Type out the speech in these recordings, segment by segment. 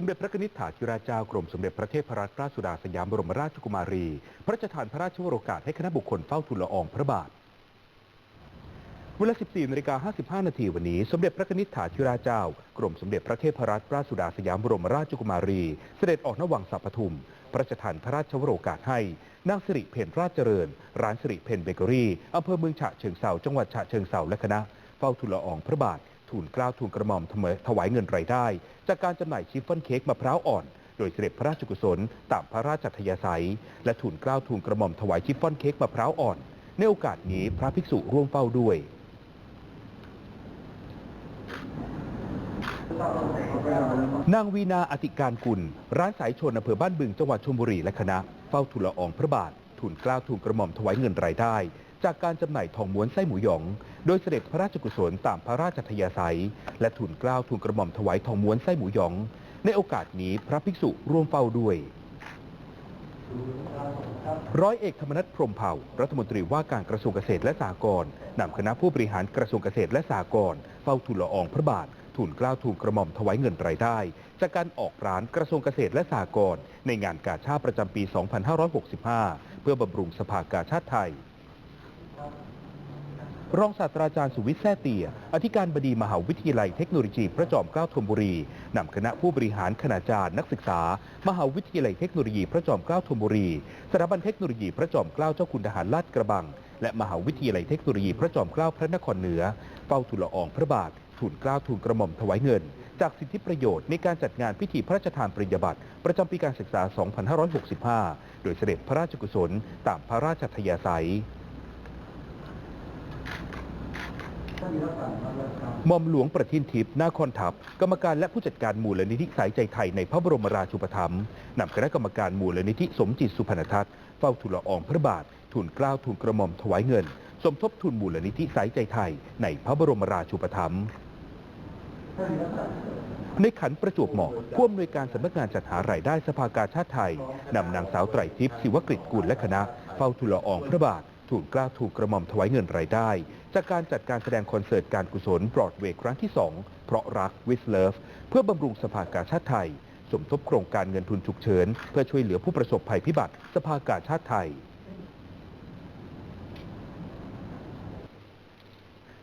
สมเด็จพระนิธิถาธิราชเจ้ากรมสมเด็จพระเทพรัตนราชสุดาสยามบรมราชกุมารี พระราชทานพระราชวโรกาสให้คณะบุคคลเฝ้าทูลละอองพระบาท เวลา 14นาฬิกา55 นาทีวันนี้ สมเด็จพระนิธิถาธิราชเจ้า กรมสมเด็จพระเทพรัตนราชสุดาสยามบรมราชกุมารี เสด็จออกนวังสัปทุม พระราชทานพระราชวโรกาสให้นางสิริเพนราชเจริญ ร้านสิริเพนเบเกอรี่อำเภอเมืองฉะเชิงเซาจังหวัดฉะเชิงเซาและคณะเฝ้าทูลละอองพระบาท ทูลเกล้าทูลกระหม่อมถวายเงินรายได้ จากการจำหน่ายชิฟฟ่อนเค้กมะพร้าวอ่อน โดยเสด็จพระราชกุศลตามพระราชทยาศัย และทูลเกล้าทูลกระหม่อมถวายชิฟฟ่อนเค้กมะพร้าวอ่อน ในโอกาสนี้พระภิกษุร่วมเฝ้าด้วยนางวีนาอติการกุล ร้านสายชนอำเภอบ้านบึงจังหวัดชลบุรีและคณะ เฝ้าทูลละอองพระบาททูลเกล้าทูลกระหม่อมถวายเงินรายได้ จากการจำหน่ายทองม้วนไส้หมูหยอง โดยเสด็จพระราชกุศลตามพระราชทยาศัย และทูลเกล้าทูลกระหม่อมถวายทองม้วนไส้หมูหยอง ในโอกาสนี้พระภิกษุร่วมเฝ้าด้วย ร้อยเอกธรรมนัฐพรมเผ่า รัฐมนตรีว่าการกระทรวงเกษตรและสหกรณ์นำคณะผู้บริหารกระทรวงเกษตรและสหกรณ์เฝ้าทูลละอองพระบาททูลเกล้าทูลกระหม่อมถวายเงินรายได้ จากการออกร้านกระทรวงเกษตรและสหกรณ์ในงานกาชาติประจำปี 2565 เพื่อบำรุงสภากาชาติไทย รองศาสตราจารย์สุวิทย์แซ่เตีย อธิการบดีมหาวิทยาลัยเทคโนโลยีพระจอมเกล้าธนบุรีนำคณะผู้บริหารคณาจารย์นักศึกษา มหาวิทยาลัยเทคโนโลยีพระจอมเกล้าธนบุรีสถาบันเทคโนโลยีพระจอมเกล้าเจ้าคุณทหารลาดกระบัง และมหาวิทยาลัยเทคโนโลยีพระจอมเกล้าพระนครเหนือเฝ้าทูลละอองพระบาททูลเกล้าทูลกระหม่อมถวายเงิน จากสิทธิประโยชน์ในการจัดงานพิธีพระราชทานปริญญาบัตรประจำปีการศึกษา 2565 โดยเสด็จพระราชกุศลตามพระราชทยาศัย หม่อมหลวงประทินทิพย์นาคอนทัพ กรรมการและผู้จัดการมูลนิธิสายใจไทยในพระบรมราชูปถัมภ์นำคณะกรรมการมูลนิธิสมจิตสุพรรณทัศน์เฝ้าทูลละอองพระบาททูลเกล้าทูลกระหม่อมถวายเงิน สมทบทุนมูลนิธิสายใจไทย ในพระบรมราชูปถัมภ์ในขันประจวบเหมาะผู้อำนวยการสำนักงานจัดหารายได้สภากาชาติไทยนำนางสาวไตรทิพย์ศิวกฤตกุลและคณะเฝ้าทูลละอองพระบาท ทูลกล้าถูกกระหม่อมถวายเงินรายได้ จากการจัดการแสดงคอนเสิร์ตการกุศลบรอดเวย์ครั้งที่ 2 เพราะรักวิสเลิฟเพื่อบำรุงสภากาชาติไทย สมทบโครงการเงินทุนฉุกเฉิน เพื่อช่วยเหลือผู้ประสบภัยพิบัติสภากาชาติไทย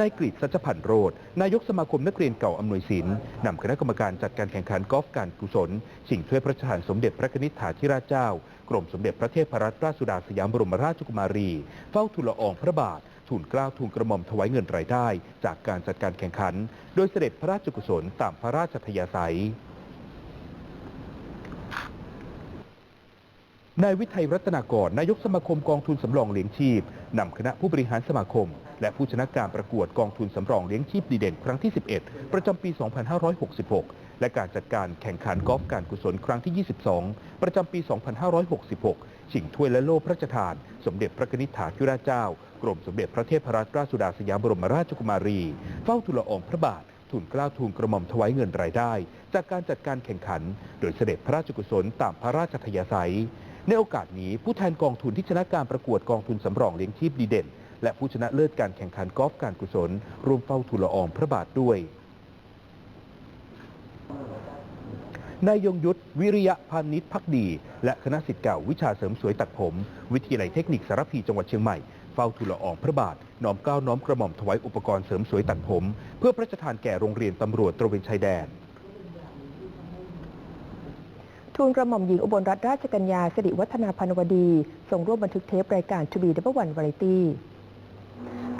นายกฤษสัจพันธ์โรดนายกสมาคมนักเรียนเก่าอำนวยศินนำคณะกรรมการจัดการแข่งขันกอล์ฟการกุศลชิงถ้วยพระราชทานสมเด็จพระนิธิถาธิราชเจ้า กรมสมเด็จพระเทพรัตนราชสุดาสยามบรมราชกุมารี เฝ้าทูลละอองพระบาททูลเกล้าทูลกระหม่อมถวายเงินรายได้ จากการจัดการแข่งขัน โดยเสด็จพระราชกุศลตามพระราชทยาศัย นายวิทัยรัตนากรนายกสมาคมกองทุนสำรองเลี้ยงชีพนำคณะผู้บริหารสมาคม และผู้ชนะการประกวดกองทุนสำรองเลี้ยงชีพดีเด่นครั้งที่ 11 ประจำปี 2566 และการจัดการแข่งขันกอล์ฟการกุศลครั้งที่ 22 ประจำปี 2566 ชิงถ้วยและโล่พระราชทาน สมเด็จพระนิธิถาธิราชเจ้า กรมสมเด็จพระเทพรัตนราชสุดาสยามบรมราชกุมารี เฝ้าทูลอองพระบาททูลเกล้าทูลกระหม่อมถวายเงินรายได้ จากการจัดการแข่งขัน โดยเสด็จพระราชกุศลตามพระราชทยาศัย ในโอกาสนี้ผู้แทนกองทุนที่ชนะการประกวดกองทุนสำรองเลี้ยงชีพดีเด่น และผู้ชนะเลิศการแข่งขันกอล์ฟการกุศลร่วมเฝ้าทูลละอองพระบาทด้วยนายยงยุทธวิริยะพานิชพักดี และคณะสิทธิ์เก่าวิชาเสริมสวยตัดผม วิทยาลัยเทคนิคสารพีจังหวัดเชียงใหม่เฝ้าทูลละอองพระบาทน้อมเกล้าน้อมกระหม่อมถวายอุปกรณ์เสริมสวยตัดผม เพื่อพระราชทานแก่โรงเรียนตำรวจตระเวนชายแดน ทูลกระหม่อมหญิงอุบลรัตนราชกัญญาสิริวัฒนาพันวดีส่งร่วมบันทึกเทปรายการทูบีดับเบิลวันวาไรตี้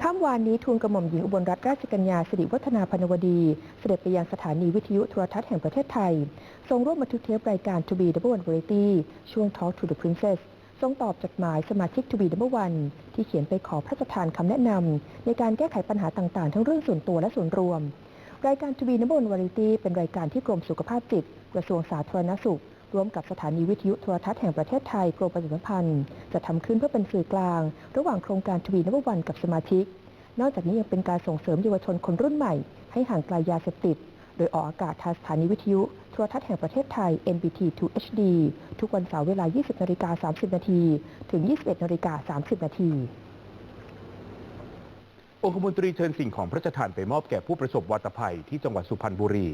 ค่ำวานนี้ทูลกระหม่อมหญิงอุบลรัตนราชกัญญาสิริวัฒนาพันวดี เสด็จไปยังสถานีวิทยุโทรทัศน์แห่งประเทศไทยส่งร่วมบันทึกเทปรายการทูบีดับเบิลวันวาไรตี้ช่วง Talk to the Princess ทรงตอบจดหมายสมาชิกทูบีดับเบิลวันที่เขียนไปขอพระราชทานคำแนะนำในการแก้ไขปัญหาต่างๆ ทั้งเรื่องส่วนตัวและส่วนรวม รายการทูบีนับนวาไรตี้เป็นรายการที่กรมสุขภาพจิต กระทรวงสาธารณสุข ร่วมกับสถานีวิทยุโทรทัศน์แห่งประเทศไทยกรมประชาสัมพันธ์จะทำขึ้นเพื่อเป็นสื่อกลาง ระหว่างโครงการทวีนวันกับสมาชิก นอกจากนี้ยังเป็นการส่งเสริมเยาวชนคนรุ่นใหม่ ให้ห่างไกลยาเสพติด โดยออกอากาศทางสถานีวิทยุโทรทัศน์แห่งประเทศไทย NBT 2 HD ทุกวันเสาร์เวลา 20นาฬิกา30นาทีถึง 21นาฬิกา30นาทีองคมนตรีเชิญสิ่งของพระราชทานไปมอบแก่ผู้ประสบวัตภัยที่จังหวัดสุพรรณบุรี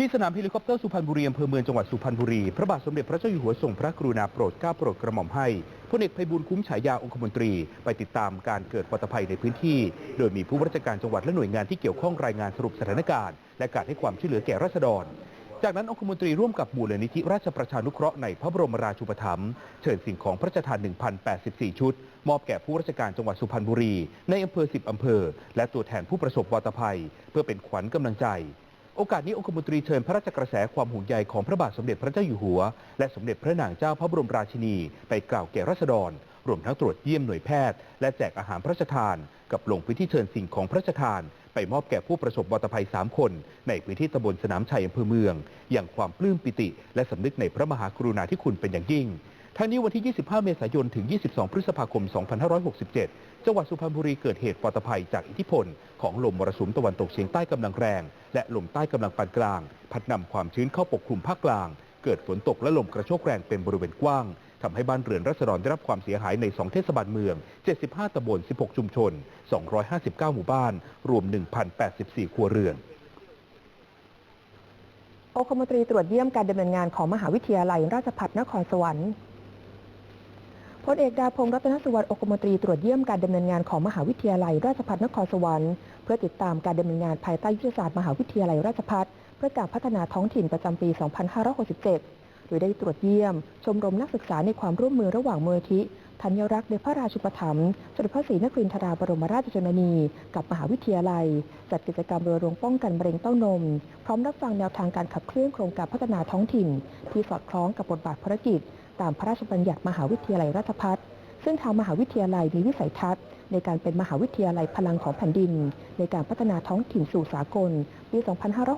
ที่สนามเฮลิคอปเตอร์สุพรรณบุรีอำเภอเมืองจังหวัดสุพรรณบุรี พระบาทสมเด็จพระเจ้าอยู่หัวทรงพระกรุณาโปรดเกล้าโปรดกระหม่อมให้พลเอกไพบูลย์คุ้มฉายาองคมนตรี ไปติดตามการเกิดวัตภัยในพื้นที่ โดยมีผู้ราชการจังหวัดและหน่วยงานที่เกี่ยวข้องรายงานสรุปสถานการณ์ และการให้ความช่วยเหลือแก่ราษฎร จากนั้นองคมนตรีร่วมกับมูลนิธิราชประชานุเคราะห์ในพระบรมราชูปถัมภ์เชิญสิ่งของพระราชทาน 1,084 ชุด มอบแก่ผู้ราชการจังหวัดสุพรรณบุรี ในอำเภอ 10 อำเภอ และตัวแทนผู้ประสบวาตภัย เพื่อเป็นขวัญกำลังใจ โอกาสนี้องคมนตรีเชิญพระราชกระแสความห่วงใยของพระบาทสมเด็จพระเจ้าอยู่หัว และสมเด็จพระนางเจ้าพระบรมราชินี ไปกล่าวแก่ราษฎร รวมทั้งตรวจเยี่ยมหน่วยแพทย์ และแจกอาหารพระราชทาน กับลงพื้นที่เชิญสิ่งของพระราชทาน ไปมอบแก่ผู้ประสบวัตภัย 3 คน ในพื้นที่ตำบลสนามชัยอำเภอเมือง อย่างความปลื้มปิติ และสำนึกในพระมหากรุณาธิคุณเป็นอย่างยิ่ง ทั้งนี้วันที่ 25 เมษายน ถึง 22 พฤษภาคม 2567 จังหวัดสุพรรณบุรีเกิดเหตุปอตภัยจากอิทธิพล ของลมมรสุมตะวันตกเฉียงใต้กำลังแรง และลมใต้กำลังปานกลาง พัดนำความชื้นเข้าปกคลุมภาคกลาง เกิดฝนตกและลมกระโชกแรงเป็นบริเวณกว้างทำให้บ้านเรือนรัษฎรได้รับความเสียหายใน 2 เทศบาลเมือง 75 ตำบล 16 ชุมชน 259 หมู่บ้าน รวม 1,084 ครัวเรือนองคมนตรีตรวจเยี่ยมการดำเนินงานของมหาวิทยาลัยราชภัฏนครสวรรค์ พลเอกดาพงศ์รัตนสุวรรณองคมนตรีตรวจเยี่ยมการดำเนินงานของมหาวิทยาลัยราชภัฏนครสวรรค์เพื่อติดตามการดำเนินงานภายใต้ยุทธศาสตร์มหาวิทยาลัยราชภัฏเพื่อการพัฒนาท้องถิ่นประจำปี 2567 โดยได้ตรวจเยี่ยม ชมรมนักศึกษาในความร่วมมือระหว่างมูลนิธิธัญรักษ์ในพระราชูปถัมภ์สมเด็จพระศรีนครินทราบรมราชชนนี กับมหาวิทยาลัย จัดกิจกรรมรณรงค์ป้องกันมะเร็งเต้านม พร้อมรับฟังแนวทางการขับเคลื่อนโครงการพัฒนาท้องถิ่น ที่สอดคล้องกับบทบาทภารกิจ ตามพระราชบัญญัติมหาวิทยาลัยราชภัฏซึ่งทางมหาวิทยาลัยมีวิสัยทัศน์ ในการเป็นมหาวิทยาลัยพลังของแผ่นดิน ในการพัฒนาท้องถิ่นสู่สากลปี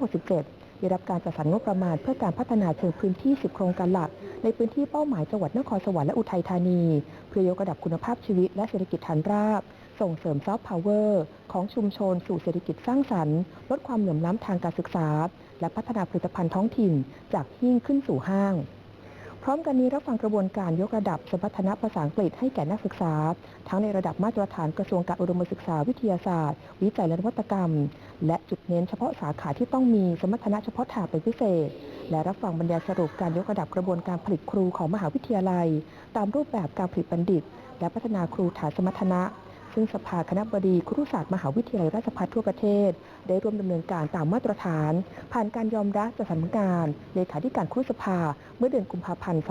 2567 ได้รับการจัดสรรงบประมาณเพื่อการพัฒนาเชิงพื้นที่ 10 โครงการหลัก ในพื้นที่เป้าหมายจังหวัดนครสวรรค์และอุทัยธานี เพื่อยกระดับคุณภาพชีวิตและเศรษฐกิจฐานราบส่งเสริมซอฟต์พาวเวอร์ของชุมชนสู่เศรษฐกิจสร้างสรรค์ ลดความเหลื่อมล้ำทางการศึกษา และพัฒนาผลิตภัณฑ์ท้องถิ่น จากหิ้งขึ้นสู่ห้าง ร้อมกันนี้รับฟังกระบวนการยกระดับสมรรถนะภาษาอังกฤษให้แก่นักศึกษา ทั้งในระดับมาตรฐานกระทรวงการอุดมศึกษาวิทยาศาสตร์ วิจัยและนวัตกรรม และจุดเน้นเฉพาะสาขาที่ต้องมีสมรรถนะเฉพาะทางเป็นพิเศษ และรับฟังบรรยายสรุปการยกระดับกระบวนการผลิตครูของมหาวิทยาลัย ตามรูปแบบการผลิตบัณฑิต และพัฒนาครูฐานสมรรถนะ ซึ่งสภาคณะบดีครุศาสตร์มหาวิทยาลัยราชภัฏทั่วประเทศ ได้ร่วมดำเนินการตามมาตรฐาน ผ่านการยอมรับจากสำนักงานเลขาธิการครุสภาเมื่อเดือนกุมภาพันธ์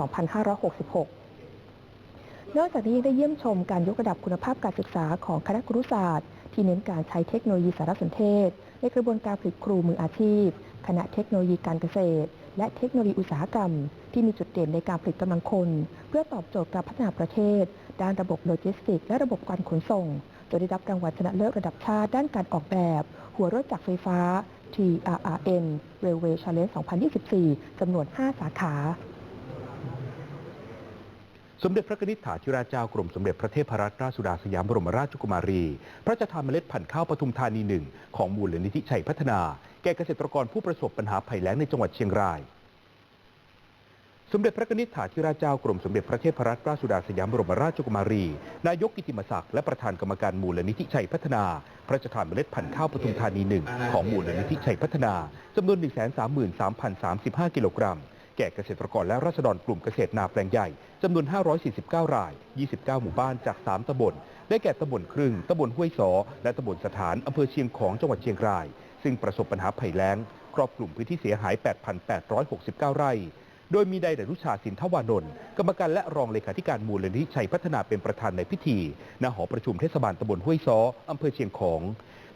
2566 นอกจากนี้ยังได้เยี่ยมชมการยกระดับคุณภาพการศึกษาของคณะครุศาสตร์ ที่เน้นการใช้เทคโนโลยีสารสนเทศ ในกระบวนการผลิตครูมืออาชีพ คณะเทคโนโลยีการเกษตร และเทคโนโลยีอุตสาหกรรม ที่มีจุดเด่นในการผลิตกำลังคน เพื่อตอบโจทย์การพัฒนาประเทศ ด้านระบบโลจิสติกส์และระบบการขนส่งโดยได้รับรางวัลชนะเลิศระดับชาติด้านการออกแบบ หัวรถจักรไฟฟ้า TRRN Railway Challenge 2024 จำนวน 5 สาขา สมเด็จพระนิษฐาธิราชเจ้ากรมสมเด็จพระเทพรัตนราชสุดาสยามบรมราชกุมารี พระราชทานเมล็ดพันธุ์ข้าวปทุมธานีหนึ่งของมูลนิธิชัยพัฒนา แก่เกษตรกรผู้ประสบปัญหาภัยแล้งในจังหวัดเชียงราย สมเด็จพระนิษฐาธิราชเจ้ากรมสมเด็จพระเทพรัตนราชสุดาสยามบรมราชกุมารี นายกกิติมศักดิ์และประธานกรรมการมูลนิธิชัยพัฒนา พระราชทานเมล็ดพันธุ์ข้าวปทุมธานีหนึ่งของมูลนิธิชัยพัฒนาจำนวน 133,035 กิโลกรัม แก่เกษตรกรและราษฎรกลุ่มเกษตรนาแปลงใหญ่จำนวน 549 ราย 29 หมู่บ้านจาก 3ตำบล ได้แก่ตำบลครึ่งตำบลห้วยสอ และตำบลสถานอำเภอเชียงของจังหวัดเชียงราย ซึ่งประสบปัญหาภัยแล้ง ครอบคลุมพื้นที่เสียหาย 8,869 ไร่ โดยมีนายดนุชาสินทวานนท์กรรมการและรองเลขาธิการมูลนิธิชัยพัฒนาเป็นประธานในพิธีณหอประชุมเทศบาลตำบลห้วยซ้ออำเภอเชียงของ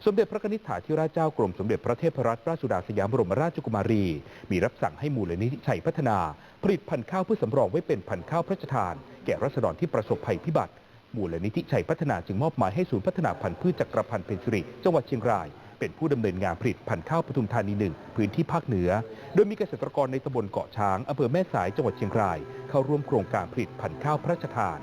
สมเด็จพระนิษฐาธิราชเจ้ากรมสมเด็จพระเทพรัตนราชสุดาสยามบรมราชกุมารี มีรับสั่งให้มูลนิธิชัยพัฒนา ผลิตพันธุ์ข้าวเพื่อสำรองไว้เป็นพันธุ์ข้าวพระราชทาน แก่รัษฎรที่ประสบภัยพิบัติ มูลนิธิชัยพัฒนาจึงมอบหมายให้ศูนย์พัฒนาพันธุ์พืชจักรพันธ์เพนสิริจังหวัดเชียงราย เป็นผู้ดำเนินงานผลิตพันธุ์ข้าวปทุมธานีหนึ่งพื้นที่ภาคเหนือ โดยมีเกษตรกรในตำบลเกาะช้างอำเภอแม่สายจังหวัดเชียงราย เข้าร่วมโครงการผลิตพันธุ์ข้าวพระราชทาน